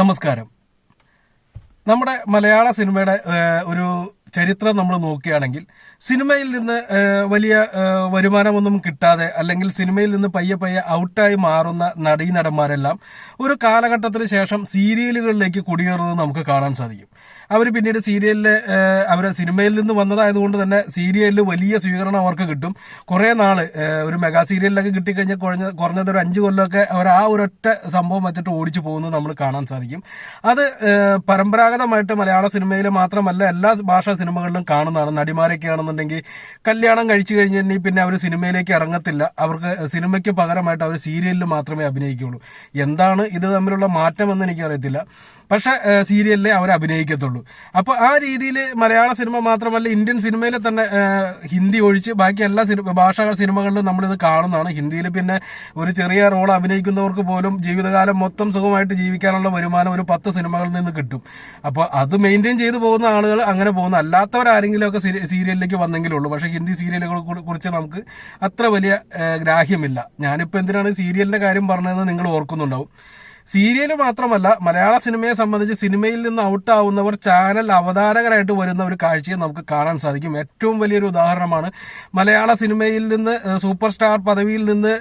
നമസ്കാരം. നമ്മുടെ മലയാള സിനിമയുടെ ഒരു ചരിത്രം നമ്മൾ നോക്കുകയാണെങ്കിൽ സിനിമയിൽ നിന്ന് വലിയ വരുമാനമൊന്നും കിട്ടാതെ അല്ലെങ്കിൽ സിനിമയിൽ നിന്ന് പയ്യെ പയ്യെ ഔട്ടായി മാറുന്ന നടീനടന്മാരെല്ലാം ഒരു കാലഘട്ടത്തിന് ശേഷം സീരിയലുകളിലേക്ക് കുടിയേറുന്നത് നമുക്ക് കാണാൻ സാധിക്കും. അവർ പിന്നീട് സീരിയലിലെ അവർ സിനിമയിൽ നിന്ന് വന്നതായതുകൊണ്ട് തന്നെ സീരിയലിൽ വലിയ സ്വീകരണം അവർക്ക് കിട്ടും. കുറേ നാൾ ഒരു മെഗാ സീരിയലിലൊക്കെ കിട്ടിക്കഴിഞ്ഞാൽ കുറഞ്ഞ കുറഞ്ഞത് ഒരു അഞ്ച് കൊല്ലമൊക്കെ അവർ ആ ഒരൊറ്റ സംഭവം വെച്ചിട്ട് ഓടിച്ചു പോകുന്നത് നമ്മൾ കാണാൻ സാധിക്കും. അത് പരമ്പരാഗതമായിട്ട് മലയാള സിനിമയിൽ മാത്രമല്ല എല്ലാ ഭാഷാ സിനിമകളിലും കാണുന്നതാണ്. നടിമാരൊക്കെ ആണെന്നുണ്ടെങ്കിൽ കല്യാണം കഴിച്ചു കഴിഞ്ഞാൽ പിന്നെ അവർ സിനിമയിലേക്ക് ഇറങ്ങത്തില്ല. അവർക്ക് സിനിമയ്ക്ക് പകരമായിട്ട് അവർ സീരിയലിൽ മാത്രമേ അഭിനയിക്കുകയുള്ളൂ. എന്താണ് ഇത് തമ്മിലുള്ള മാറ്റം എന്ന് എനിക്കറിയത്തില്ല. പക്ഷെ സീരിയലിലെ അവർ അഭിനയിക്കത്തുള്ളൂ. അപ്പൊ ആ രീതിയിൽ മലയാള സിനിമ മാത്രമല്ല ഇന്ത്യൻ സിനിമയിലെ തന്നെ ഹിന്ദി ഒഴിച്ച് ബാക്കി എല്ലാ സിനിമ ഭാഷാ സിനിമകളിലും നമ്മളിത് കാണുന്നതാണ്. ഹിന്ദിയിൽ പിന്നെ ഒരു ചെറിയ റോൾ അഭിനയിക്കുന്നവർക്ക് പോലും ജീവിതകാലം മൊത്തം സുഖമായിട്ട് ജീവിക്കാനുള്ള വരുമാനം ഒരു പത്ത് സിനിമകളിൽ നിന്ന് കിട്ടും. അപ്പോൾ അത് മെയിന്റെയിൻ ചെയ്തു പോകുന്ന ആളുകൾ അങ്ങനെ പോകുന്നു. അല്ലാത്തവരാരെങ്കിലും ഒക്കെ സീരിയലിലേക്ക് വന്നെങ്കിലേ ഉള്ളൂ പക്ഷേ ഹിന്ദി സീരിയലുകളെ കുറി- കുറിച്ച് നമുക്ക് അത്ര വലിയ ഗ്രാഹ്യമില്ല. ഞാനിപ്പോൾ എന്തിനാണ് സീരിയലിന്റെ കാര്യം പറഞ്ഞതെന്ന് നിങ്ങൾ ഓർക്കുന്നുണ്ടാവും. സീരിയൽ മാത്രമല്ല മലയാള സിനിമയെ സംബന്ധിച്ച് സിനിമയിൽ നിന്ന് ഔട്ടാവുന്നവർ ചാനൽ അവതാരകരായിട്ട് വരുന്ന ഒരു കാഴ്ചയെ നമുക്ക് കാണാൻ സാധിക്കും. ഏറ്റവും വലിയൊരു ഉദാഹരണമാണ് മലയാള സിനിമയിൽ നിന്ന് സൂപ്പർ സ്റ്റാർ പദവിയിൽ നിന്ന്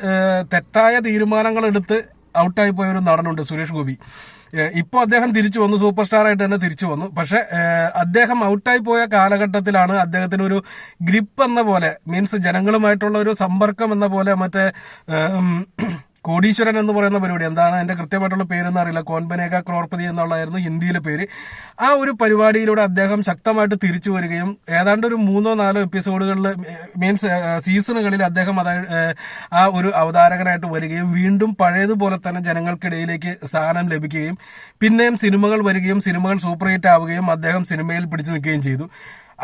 തെറ്റായ തീരുമാനങ്ങൾ എടുത്ത് ഔട്ടായി പോയ ഒരു നടനുണ്ട് സുരേഷ് ഗോപി. ഇപ്പോൾ അദ്ദേഹം തിരിച്ചു വന്നു സൂപ്പർ സ്റ്റാർ ആയിട്ട് തന്നെ തിരിച്ചു വന്നു. പക്ഷെ അദ്ദേഹം ഔട്ടായി പോയ കാലഘട്ടത്തിലാണ് അദ്ദേഹത്തിന് ഒരു ഗ്രിപ്പ് എന്ന പോലെ മീൻസ് ജനങ്ങളുമായിട്ടുള്ള ഒരു സമ്പർക്കം എന്ന പോലെ മറ്റേ കോടീശ്വരൻ എന്ന് പറയുന്ന പരിപാടി. എന്താണ് അതിന്റെ കൃത്യമായിട്ടുള്ള പേരെന്ന് അറിയില്ല. കോൻപനേക ക്രോർപതി എന്നുള്ളതായിരുന്നു ഹിന്ദിയിലെ പേര്. ആ ഒരു പരിപാടിയിലൂടെ അദ്ദേഹം ശക്തമായിട്ട് തിരിച്ചു വരികയും ഏതാണ്ട് ഒരു മൂന്നോ നാലോ എപ്പിസോഡുകളിൽ മീൻസ് സീസണുകളിൽ അദ്ദേഹം അതായത് ആ ഒരു അവതാരകനായിട്ട് വരികയും വീണ്ടും പഴയതുപോലെ തന്നെ ജനങ്ങൾക്കിടയിലേക്ക് സ്ഥാനം ലഭിക്കുകയും പിന്നെയും സിനിമകൾ വരികയും സിനിമകൾ സൂപ്പർ ഹിറ്റ് ആവുകയും അദ്ദേഹം സിനിമയിൽ പിടിച്ചു നിൽക്കുകയും ചെയ്തു.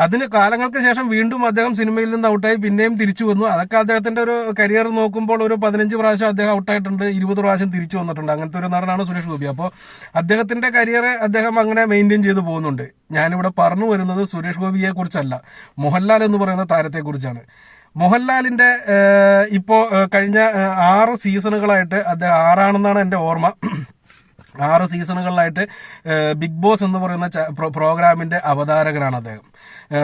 അതിന് കാലങ്ങൾക്ക് ശേഷം വീണ്ടും അദ്ദേഹം സിനിമയിൽ നിന്ന് ഔട്ടായി പിന്നെയും തിരിച്ചു വന്നു. അതൊക്കെ അദ്ദേഹത്തിന്റെ ഒരു കരിയർ നോക്കുമ്പോൾ ഒരു പതിനഞ്ച് പ്രാവശ്യം അദ്ദേഹം ഔട്ടായിട്ടുണ്ട് ഇരുപത് പ്രാവശ്യം തിരിച്ചു വന്നിട്ടുണ്ട്. അങ്ങനത്തെ ഒരു നടനാണ് സുരേഷ് ഗോപി. അപ്പോൾ അദ്ദേഹത്തിന്റെ കരിയർ അദ്ദേഹം അങ്ങനെ മെയിന്റെയിൻ ചെയ്തു പോകുന്നുണ്ട്. ഞാനിവിടെ പറഞ്ഞു വരുന്നത് സുരേഷ് ഗോപിയെ കുറിച്ചല്ല മോഹൻലാൽ എന്ന് പറയുന്ന താരത്തെക്കുറിച്ചാണ് മോഹൻലാലിന്റെ ഇപ്പോൾ ഇപ്പോ കഴിഞ്ഞ ആറ് സീസണുകളായിട്ട് അദ്ദേഹം ആറാണെന്നാണ് എന്റെ ഓർമ്മ. ആറ് സീസണുകളിലായിട്ട് ബിഗ് ബോസ് എന്ന് പറയുന്ന പ്രോഗ്രാമിന്റെ അവതാരകനാണ് അദ്ദേഹം.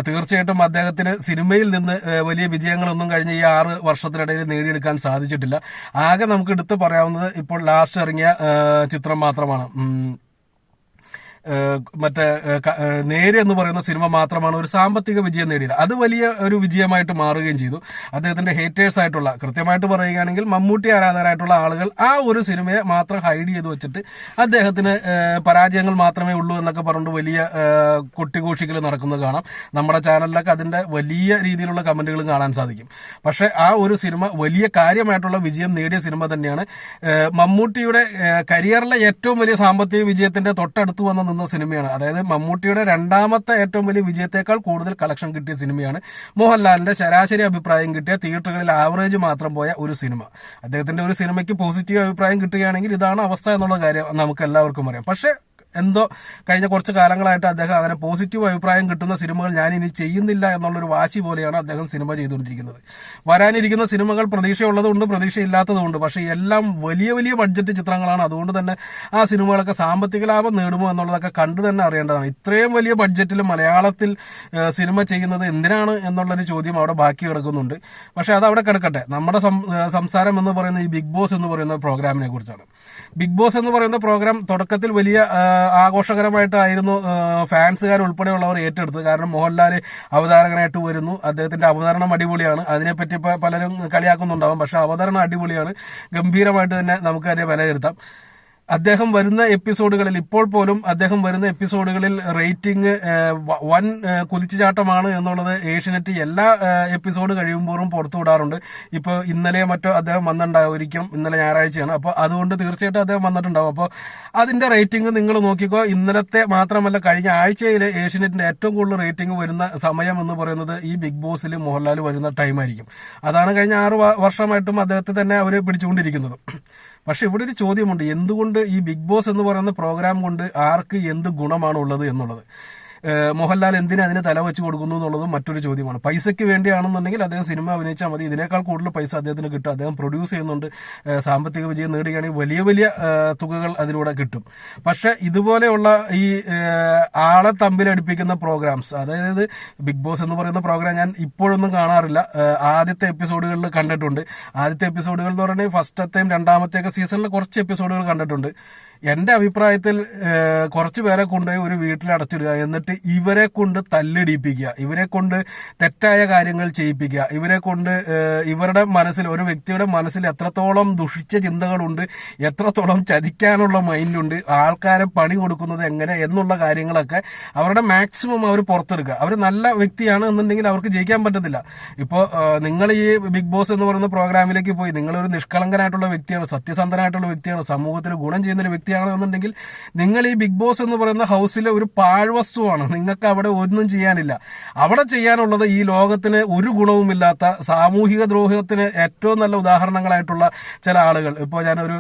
തീർച്ചയായിട്ടും അദ്ദേഹത്തിന് സിനിമയിൽ നിന്ന് വലിയ വിജയങ്ങളൊന്നും കഴിഞ്ഞ ഈ ആറ് വർഷത്തിനിടയിൽ നേടിയെടുക്കാൻ സാധിച്ചിട്ടില്ല. ആകെ നമുക്ക് എടുത്തു പറയാവുന്നത് ഇപ്പോൾ ലാസ്റ്റ് ഇറങ്ങിയ ചിത്രം മാത്രമാണ്. മറ്റേ നേരെ എന്ന് പറയുന്ന സിനിമ മാത്രമാണ് ഒരു സാമ്പത്തിക വിജയം നേടിയത്. അത് വലിയ ഒരു വിജയമായിട്ട് മാറുകയും ചെയ്തു. അദ്ദേഹത്തിന്റെ ഹേറ്റേഴ്സ് ആയിട്ടുള്ള കൃത്യമായിട്ട് പറയുകയാണെങ്കിൽ മമ്മൂട്ടി ആരാധകരായിട്ടുള്ള ആളുകൾ ആ ഒരു സിനിമയെ മാത്രം ഹൈഡ് ചെയ്തു വെച്ചിട്ട് അദ്ദേഹത്തിന് പരാജയങ്ങൾ മാത്രമേ ഉള്ളൂ എന്നൊക്കെ പറഞ്ഞു വലിയ കൊട്ടിഘോഷിക്കൽ നടക്കുന്നത് കാണാം. നമ്മുടെ ചാനലിലൊക്കെ അതിന്റെ വലിയ രീതിയിലുള്ള കമന്റുകൾ കാണാൻ സാധിക്കും. പക്ഷെ ആ ഒരു സിനിമ വലിയ കാര്യമായിട്ടുള്ള വിജയം നേടിയ സിനിമ തന്നെയാണ്. മമ്മൂട്ടിയുടെ കരിയറിലെ ഏറ്റവും വലിയ സാമ്പത്തിക വിജയത്തിന്റെ തൊട്ടടുത്ത് വന്ന് നിന്ന സിനിമയാണ്. അതായത് മമ്മൂട്ടിയുടെ രണ്ടാമത്തെ ഏറ്റവും വലിയ വിജയത്തെക്കാൾ കൂടുതൽ കളക്ഷൻ കിട്ടിയ സിനിമയാണ്. മോഹൻലാലിന്റെ ശരാശരി അഭിപ്രായം കിട്ടിയ തിയേറ്ററുകളിൽ ആവറേജ് മാത്രം പോയ ഒരു സിനിമ. അദ്ദേഹത്തിന്റെ ഒരു സിനിമയ്ക്ക് പോസിറ്റീവ് അഭിപ്രായം കിട്ടുകയാണെങ്കിൽ ഇതാണ് അവസ്ഥ എന്നുള്ള കാര്യം നമുക്ക് എല്ലാവർക്കും അറിയാം. പക്ഷേ എന്തോ കഴിഞ്ഞ കുറച്ച് കാലങ്ങളായിട്ട് അദ്ദേഹം അങ്ങനെ പോസിറ്റീവ് അഭിപ്രായം കിട്ടുന്ന സിനിമകൾ ഞാൻ ഇനി ചെയ്യുന്നില്ല എന്നുള്ളൊരു വാശി പോലെയാണ് അദ്ദേഹം സിനിമ ചെയ്തുകൊണ്ടിരിക്കുന്നത്. വരാനിരിക്കുന്ന സിനിമകൾ പ്രതീക്ഷയുള്ളതുകൊണ്ട് പ്രതീക്ഷയില്ലാത്തതുകൊണ്ട് പക്ഷേ എല്ലാം വലിയ വലിയ ബഡ്ജറ്റ് ചിത്രങ്ങളാണ്. അതുകൊണ്ട് തന്നെ ആ സിനിമകളൊക്കെ സാമ്പത്തിക ലാഭം നേടുമോ എന്നുള്ളതൊക്കെ കണ്ടു തന്നെ അറിയേണ്ടതാണ്. ഇത്രയും വലിയ ബഡ്ജറ്റിൽ മലയാളത്തിൽ സിനിമ ചെയ്യുന്നത് എന്തിനാണ് എന്നുള്ളൊരു ചോദ്യം അവിടെ ബാക്കി കിടക്കുന്നുണ്ട്. പക്ഷേ അത് അവിടെ കിടക്കട്ടെ. നമ്മുടെ സംസാരം എന്ന് പറയുന്ന ഈ ബിഗ് ബോസ് എന്ന് പറയുന്ന പ്രോഗ്രാമിനെ കുറിച്ചാണ്. ബിഗ് ബോസ് എന്ന് പറയുന്ന പ്രോഗ്രാം തുടക്കത്തിൽ വലിയ ആഘോഷകരമായിട്ടായിരുന്നു ഫാൻസുകാർ ഉൾപ്പെടെയുള്ളവർ ഏറ്റെടുത്തത്. കാരണം മോഹൻലാൽ അവതാരകനായിട്ട് വരുന്നു. അദ്ദേഹത്തിന്റെ അവതരണം അടിപൊളിയാണ്. അതിനെപ്പറ്റി പലരും കളിയാക്കുന്നുണ്ടാവും. പക്ഷെ അവതരണം അടിപൊളിയാണ്. ഗംഭീരമായിട്ട് തന്നെ നമുക്കതിനെ വിലയിരുത്താം. അദ്ദേഹം വരുന്ന എപ്പിസോഡുകളിൽ ഇപ്പോൾ പോലും അദ്ദേഹം വരുന്ന എപ്പിസോഡുകളിൽ റേറ്റിംഗ് വൻ കുതിച്ചുചാട്ടമാണ് എന്നുള്ളത് ഏഷ്യനെറ്റ് എല്ലാ എപ്പിസോഡ് കഴിയുമ്പോഴും പുറത്തു വിടാറുണ്ട്. ഇപ്പോൾ ഇന്നലെ മറ്റോ അദ്ദേഹം വന്നിട്ടുണ്ടാവുമായിരിക്കും ഇന്നലെ ഞായറാഴ്ചയാണ്. അപ്പോൾ അതുകൊണ്ട് തീർച്ചയായിട്ടും അദ്ദേഹം വന്നിട്ടുണ്ടാവും. അപ്പോൾ അതിന്റെ റേറ്റിംഗ് നിങ്ങൾ നോക്കിക്കോ. ഇന്നലത്തെ മാത്രമല്ല കഴിഞ്ഞ ആഴ്ചയിൽ ഏഷ്യനെറ്റിന്റെ ഏറ്റവും കൂടുതൽ റേറ്റിംഗ് വരുന്ന സമയം എന്ന് പറയുന്നത് ഈ ബിഗ് ബോസിൽ മോഹൻലാൽ വരുന്ന ടൈമായിരിക്കും. അതാണ് കഴിഞ്ഞ ആറ് വർഷമായിട്ടും അദ്ദേഹത്തെ തന്നെ അവർ പിടിച്ചുകൊണ്ടിരിക്കുന്നത്. പക്ഷെ ഇവിടെ ഒരു ചോദ്യമുണ്ട്. എന്തുകൊണ്ട് ഈ ബിഗ് ബോസ് എന്ന് പറയുന്ന പ്രോഗ്രാം കൊണ്ട് ആർക്ക് എന്ത് ഗുണമാണ് ഉള്ളത് എന്നുള്ളത്? മോഹൻലാൽ എന്തിനാ അതിന് തല വെച്ച് കൊടുക്കുന്നു എന്നുള്ളതും മറ്റൊരു ചോദ്യമാണ്. പൈസയ്ക്ക് വേണ്ടിയാണെന്നുണ്ടെങ്കിൽ അദ്ദേഹം സിനിമ അഭിനയിച്ചാൽ മതി. ഇതിനേക്കാൾ കൂടുതൽ പൈസ അദ്ദേഹത്തിന് കിട്ടും. അദ്ദേഹം പ്രൊഡ്യൂസ് ചെയ്യുന്നുണ്ട്. സാമ്പത്തിക വിജയം നേടുകയാണെങ്കിൽ വലിയ വലിയ തുകകൾ അതിലൂടെ കിട്ടും. പക്ഷെ ഇതുപോലെയുള്ള ഈ ആളെ തമ്മിലടിപ്പിക്കുന്ന പ്രോഗ്രാംസ് അതായത് ബിഗ് ബോസ് എന്ന് പറയുന്ന പ്രോഗ്രാം ഞാൻ ഇപ്പോഴൊന്നും കാണാറില്ല. ആദ്യത്തെ എപ്പിസോഡുകളിൽ കണ്ടിട്ടുണ്ട്. ആദ്യത്തെ എപ്പിസോഡുകൾ എന്ന് പറഞ്ഞാൽ ഫസ്റ്റത്തെയും രണ്ടാമത്തെയൊക്കെ സീസണിൽ കുറച്ച് എപ്പിസോഡുകൾ കണ്ടിട്ടുണ്ട്. എന്റെ അഭിപ്രായത്തിൽ കുറച്ച് പേരെ കൊണ്ടുപോയി ഒരു വീട്ടിൽ അടച്ചിടുക എന്നിട്ട് ഇവരെ കൊണ്ട് തല്ലിടിപ്പിക്കുക ഇവരെ കൊണ്ട് തെറ്റായ കാര്യങ്ങൾ ചെയ്യിപ്പിക്കുക ഇവരെ കൊണ്ട് ഇവരുടെ മനസ്സിൽ ഒരു വ്യക്തിയുടെ മനസ്സിൽ എത്രത്തോളം ദുഷിച്ച ചിന്തകളുണ്ട് എത്രത്തോളം ചതിക്കാനുള്ള മൈൻഡുണ്ട് ആൾക്കാരെ പണി കൊടുക്കുന്നത് എങ്ങനെ എന്നുള്ള കാര്യങ്ങളൊക്കെ അവരുടെ മാക്സിമം അവർ പുറത്തെടുക്കുക. അവർ നല്ല വ്യക്തിയാണ് എന്നുണ്ടെങ്കിൽ അവർക്ക് ജയിക്കാൻ പറ്റത്തില്ല. ഇപ്പോൾ നിങ്ങൾ ഈ ബിഗ് ബോസ് എന്ന് പറയുന്ന പ്രോഗ്രാമിലേക്ക് പോയി നിങ്ങളൊരു നിഷ്കളങ്കനായിട്ടുള്ള വ്യക്തിയാണ് സത്യസന്ധനായിട്ടുള്ള വ്യക്തിയാണ് സമൂഹത്തിന് ഗുണം ചെയ്യുന്ന ഒരു വ്യക്തിയാണ് എന്നുണ്ടെങ്കിൽ നിങ്ങൾ ഈ ബിഗ് ബോസ് എന്ന് പറയുന്ന ഹൗസിലെ ഒരു പാഴ്വസ്തുവാണ്. നിങ്ങൾക്ക് അവിടെ ഒന്നും ചെയ്യാനില്ല. അവിടെ ചെയ്യാനുള്ളത് ഈ ലോകത്തിന് ഒരു ഗുണവുമില്ലാത്ത സാമൂഹിക ദ്രോഹത്തിന് ഏറ്റവും നല്ല ഉദാഹരണങ്ങളായിട്ടുള്ള ചില ആളുകൾ. ഇപ്പോൾ ഞാനൊരു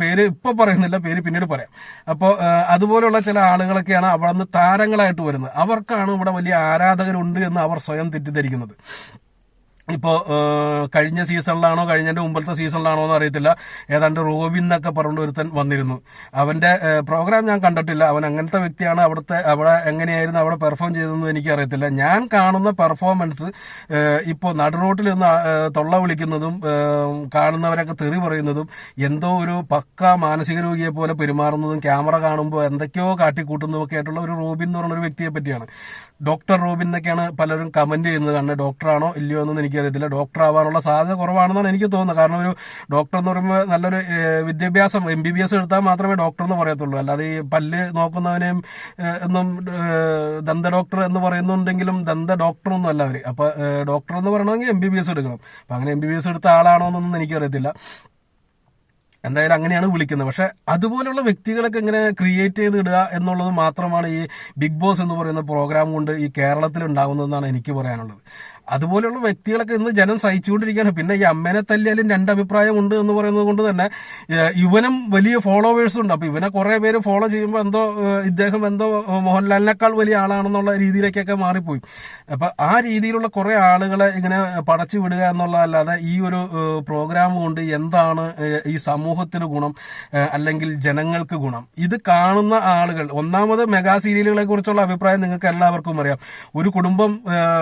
പേര് ഇപ്പൊ പറയുന്നില്ല പേര് പിന്നീട് പറയാം. അപ്പോൾ അതുപോലെയുള്ള ചില ആളുകളൊക്കെയാണ് അവിടെ നിന്ന് താരങ്ങളായിട്ട് വരുന്നത്. അവർക്കാണ് ഇവിടെ വലിയ ആരാധകരുണ്ട് എന്ന് അവർ സ്വയം തെറ്റിദ്ധരിക്കുന്നത്. ഇപ്പോൾ കഴിഞ്ഞ സീസണിലാണോ കഴിഞ്ഞതിന്റെ മുമ്പത്തെ സീസണിലാണോ എന്ന് അറിയത്തില്ല. ഏതാണ്ട് റോബിൻ എന്നൊക്കെ പറഞ്ഞുകൊണ്ട് ഒരുത്തൻ വന്നിരുന്നു. അവന്റെ പ്രോഗ്രാം ഞാൻ കണ്ടിട്ടില്ല. അവൻ അങ്ങനത്തെ വ്യക്തിയാണ്. അവിടുത്തെ അവിടെ എങ്ങനെയായിരുന്നു അവിടെ പെർഫോം ചെയ്തതെന്ന് എനിക്ക് അറിയത്തില്ല. ഞാൻ കാണുന്ന പെർഫോമൻസ് ഇപ്പോൾ നടുറോട്ടിൽ നിന്ന് തൊള്ള വിളിക്കുന്നതും കാണുന്നവരൊക്കെ തെറി പറയുന്നതും എന്തോ ഒരു പക്ക മാനസിക രോഗിയെ പോലെ പെരുമാറുന്നതും ക്യാമറ കാണുമ്പോൾ എന്തൊക്കെയോ കാട്ടിക്കൂട്ടുന്നതും ഒക്കെ ആയിട്ടുള്ള ഒരു റോബിൻ എന്ന് പറയുന്ന ഒരു വ്യക്തിയെ പറ്റിയാണ്. ഡോക്ടർ റോബിൻ എന്നൊക്കെയാണ് പലരും കമന്റ് ചെയ്യുന്നത്. കാരണം ഡോക്ടറാണോ ഇല്ലയോ എന്നൊന്നും എനിക്കറിയത്തില്ല. ഡോക്ടർ ആവാനുള്ള സാധ്യത കുറവാണെന്നാണ് എനിക്ക് തോന്നുന്നത്. കാരണം ഒരു ഡോക്ടർ എന്ന് പറയുമ്പോൾ നല്ലൊരു വിദ്യാഭ്യാസം എം ബി ബി എസ് എടുത്താൽ മാത്രമേ ഡോക്ടർ എന്ന് പറയത്തുള്ളൂ. അല്ലാതെ ഈ പല്ല് നോക്കുന്നവനെയും എന്നും ദന്ത ഡോക്ടർ എന്ന് പറയുന്നുണ്ടെങ്കിലും ദന്ത ഡോക്ടർ ഒന്നും അല്ല അവർ അപ്പൊ ഡോക്ടർ എന്ന് പറയണമെങ്കിൽ എം ബി ബി എസ് എടുക്കണം. അപ്പൊ അങ്ങനെ എം ബി ബി എസ് എടുത്ത ആളാണോ എന്നൊന്നും എനിക്കറിയത്തില്ല. എന്തായാലും അങ്ങനെയാണ് വിളിക്കുന്നത്. പക്ഷെ അതുപോലുള്ള വ്യക്തികളൊക്കെ ഇങ്ങനെ ക്രിയേറ്റ് ചെയ്ത് ഇടുക എന്നുള്ളത് മാത്രമാണ് ഈ ബിഗ് ബോസ് എന്ന് പറയുന്ന പ്രോഗ്രാം കൊണ്ട് ഈ കേരളത്തിൽ ഉണ്ടാകുന്നതെന്നാണ് എനിക്ക് പറയാനുള്ളത്. അതുപോലെയുള്ള വ്യക്തികളൊക്കെ ഇന്ന് ജനം സഹിച്ചുകൊണ്ടിരിക്കുകയാണ്. പിന്നെ ഈ അമ്മേനെ തല്ലിയാലും രണ്ടഭിപ്രായം ഉണ്ട് എന്ന് പറയുന്നത് കൊണ്ട് തന്നെ ഇവനും വലിയ ഫോളോവേഴ്സ് ഉണ്ട്. അപ്പൊ ഇവനെ കുറെ പേര് ഫോളോ ചെയ്യുമ്പോൾ എന്തോ ഇദ്ദേഹം എന്തോ മോഹൻലാലിനേക്കാൾ വലിയ ആളാണെന്നുള്ള രീതിയിലേക്കൊക്കെ മാറിപ്പോയി. അപ്പൊ ആ രീതിയിലുള്ള കുറെ ആളുകളെ ഇങ്ങനെ പടച്ചു വിടുക എന്നുള്ളതല്ലാതെ ഈ ഒരു പ്രോഗ്രാം കൊണ്ട് എന്താണ് ഈ സമൂഹത്തിന് ഗുണം അല്ലെങ്കിൽ ജനങ്ങൾക്ക് ഗുണം? ഇത് കാണുന്ന ആളുകൾ ഒന്നാമത് മെഗാ സീരിയലുകളെ കുറിച്ചുള്ള അഭിപ്രായം നിങ്ങൾക്ക് എല്ലാവർക്കും അറിയാം. ഒരു കുടുംബം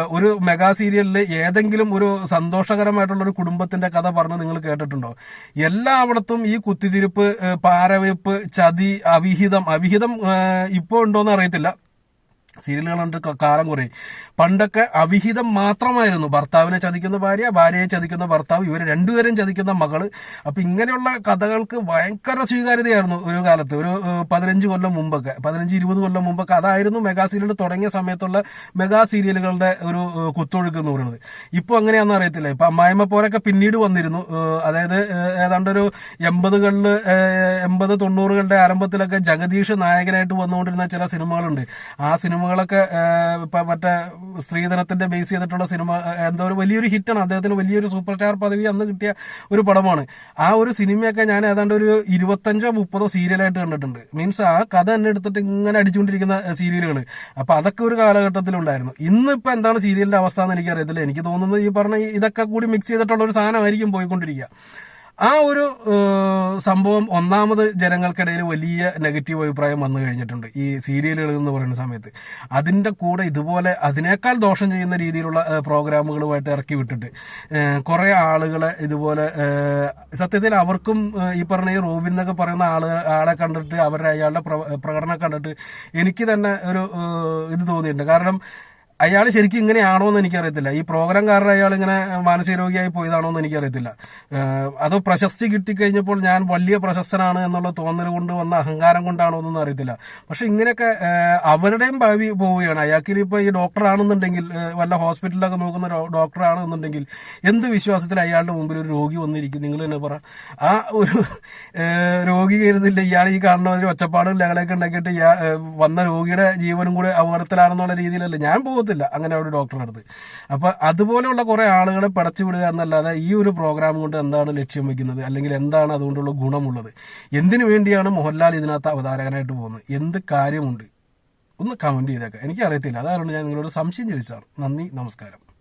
ഒരു മെഗാ സീരിയലിൽ ഏതെങ്കിലും ഒരു സന്തോഷകരമായിട്ടുള്ള ഒരു കുടുംബത്തിന്റെ കഥ പറഞ്ഞ് നിങ്ങൾ കേട്ടിട്ടുണ്ടോ? എല്ലായിടത്തും ഈ കുത്തിതിരിപ്പ് പാരവയ്പ്പ് ചതി അവിഹിതം അവിഹിതം ഇപ്പോൾ ഇപ്പോ ഉണ്ടോന്ന് അറിയത്തില്ല. സീരിയലുകൾ കണ്ടിട്ട് കാലം കുറേ. പണ്ടൊക്കെ അവിഹിതം മാത്രമായിരുന്നു. ഭർത്താവിനെ ചതിക്കുന്ന ഭാര്യ ഭാര്യയെ ചതിക്കുന്ന ഭർത്താവ് ഇവർ രണ്ടുപേരും ചതിക്കുന്ന മകൾ. അപ്പൊ ഇങ്ങനെയുള്ള കഥകൾക്ക് ഭയങ്കര സ്വീകാര്യതയായിരുന്നു ഒരു കാലത്ത്. ഒരു പതിനഞ്ച് കൊല്ലം മുമ്പൊക്കെ. പതിനഞ്ച് ഇരുപത് കൊല്ലം മുമ്പൊക്കെ അതായിരുന്നു മെഗാ സീരിയൽ തുടങ്ങിയ സമയത്തുള്ള മെഗാ സീരിയലുകളുടെ ഒരു കുത്തൊഴുക്ക് എന്ന് പറയുന്നത്. ഇപ്പൊ അങ്ങനെയാണെന്ന് അറിയത്തില്ല. ഇപ്പൊ അമ്മായിമ്മ പോരൊക്കെ പിന്നീട് വന്നിരുന്നു. അതായത് ഏതാണ്ട് ഒരു എൺപതുകളിൽ എൺപത് തൊണ്ണൂറുകളുടെ ആരംഭത്തിലൊക്കെ ജഗദീഷ് നായകനായിട്ട് വന്നുകൊണ്ടിരുന്ന ചില സിനിമകളുണ്ട്. ആ സിനിമകളൊക്കെ ഇപ്പൊ മറ്റേ സ്ത്രീധനത്തിന്റെ ബേസ് ചെയ്തിട്ടുള്ള സിനിമ എന്തോ ഒരു വലിയൊരു ഹിറ്റാണ് അദ്ദേഹത്തിന് വലിയൊരു സൂപ്പർ സ്റ്റാർ പദവി അന്ന് കിട്ടിയ ഒരു പടമാണ്. ആ ഒരു സിനിമയൊക്കെ ഞാൻ ഏതാണ്ട് ഒരു ഇരുപത്തഞ്ചോ മുപ്പതോ സീരിയലായിട്ട് കണ്ടിട്ടുണ്ട്. മീൻസ് ആ കഥ തന്നെ എടുത്തിട്ട് ഇങ്ങനെ അടിച്ചുകൊണ്ടിരിക്കുന്ന സീരിയലുകൾ അപ്പൊ അതൊക്കെ ഒരു കാലഘട്ടത്തിലുണ്ടായിരുന്നു. ഇന്നിപ്പോ എന്താണ് സീരിയലിന്റെ അവസ്ഥ എന്ന് എനിക്കറിയത്തില്ല. എനിക്ക് തോന്നുന്നത് ഈ പറഞ്ഞ ഇതൊക്കെ കൂടി മിക്സ് ചെയ്തിട്ടുള്ള ഒരു സാധനമായിരിക്കും പോയിക്കൊണ്ടിരിക്കുക ആ ഒരു സംഭവം ഒന്നാമത് ജനങ്ങൾക്കിടയിൽ വലിയ നെഗറ്റീവ് അഭിപ്രായം വന്നു കഴിഞ്ഞിട്ടുണ്ട് ഈ സീരിയലുകൾ എന്ന് പറയുന്ന സമയത്ത്. അതിന്റെ കൂടെ ഇതുപോലെ അതിനേക്കാൾ ദോഷം ചെയ്യുന്ന രീതിയിലുള്ള പ്രോഗ്രാമുകളുമായിട്ട് ഇറക്കി വിട്ടിട്ട് കുറേ ആളുകളെ ഇതുപോലെ സത്യത്തിൽ അവർക്കും ഈ പറഞ്ഞ ഈ റോബിൻ എന്നൊക്കെ പറയുന്ന ആൾ ആളെ കണ്ടിട്ട് അവരുടെ അയാളുടെ പ്രകടനം കണ്ടിട്ട് എനിക്ക് തന്നെ ഒരു ഇത് തോന്നിയിട്ടുണ്ട്. കാരണം അയാൾ ശരിക്കും ഇങ്ങനെയാണോ എന്ന് എനിക്കറിയത്തില്ല. ഈ പ്രോഗ്രാം കാരണം അയാൾ ഇങ്ങനെ മാനസികരോഗിയായി പോയതാണോ എന്ന് എനിക്കറിയത്തില്ല അത് പ്രശസ്തി കിട്ടിക്കഴിഞ്ഞപ്പോൾ ഞാൻ വലിയ പ്രശസ്തനാണ് എന്നുള്ള തോന്നൽ കൊണ്ട് വന്ന അഹങ്കാരം കൊണ്ടാണോ എന്നൊന്നും അറിയത്തില്ല. പക്ഷെ ഇങ്ങനെയൊക്കെ അവരുടെയും ഭാവി പോവുകയാണ്. അയാൾക്ക് ഇപ്പൊ ഈ ഡോക്ടറാണെന്നുണ്ടെങ്കിൽ ആണെന്നുണ്ടെങ്കിൽ വല്ല ഹോസ്പിറ്റലിലൊക്കെ നോക്കുന്ന ഡോക്ടർ ഡോക്ടറാണെന്നുണ്ടെങ്കിൽ എന്ത് വിശ്വാസത്തിൽ അയാളുടെ മുമ്പിൽ ഒരു രോഗി വന്നിരിക്കും? നിങ്ങൾ തന്നെ പറ. ആ ഒരു രോഗി കരുതില്ല. ഇയാൾ ഈ കാണുന്ന ഒരു ഒച്ചപ്പാടും ലഹളയൊക്കെ ഉണ്ടാക്കിയിട്ട് വന്ന രോഗിയുടെ ജീവനും കൂടെ അപകടത്തിലാണെന്നുള്ള രീതിയിലല്ല. ഞാൻ പോകത്തില്ല അങ്ങനെ ഒരു ഡോക്ടറെ അടുത്ത്. അപ്പൊ അതുപോലെയുള്ള കുറെ ആളുകളെ പടച്ചു വിടുക എന്നല്ലാതെ ഈ ഒരു പ്രോഗ്രാം കൊണ്ട് എന്താണ് ലക്ഷ്യം വെക്കുന്നത് അല്ലെങ്കിൽ എന്താണ് അതുകൊണ്ടുള്ള ഗുണമുള്ളത്? എന്തിനു വേണ്ടിയാണ് മോഹൻലാൽ ഇതിനകത്ത് അവതാരകനായിട്ട് പോകുന്നത്? എന്ത് കാര്യമുണ്ട്? ഒന്ന് കമന്റ് ചെയ്തേക്കാം. എനിക്കറിയത്തില്ല. അതാണ് ഞാൻ നിങ്ങളോട് സംശയം ചോദിച്ചതാണ്. നന്ദി നമസ്കാരം.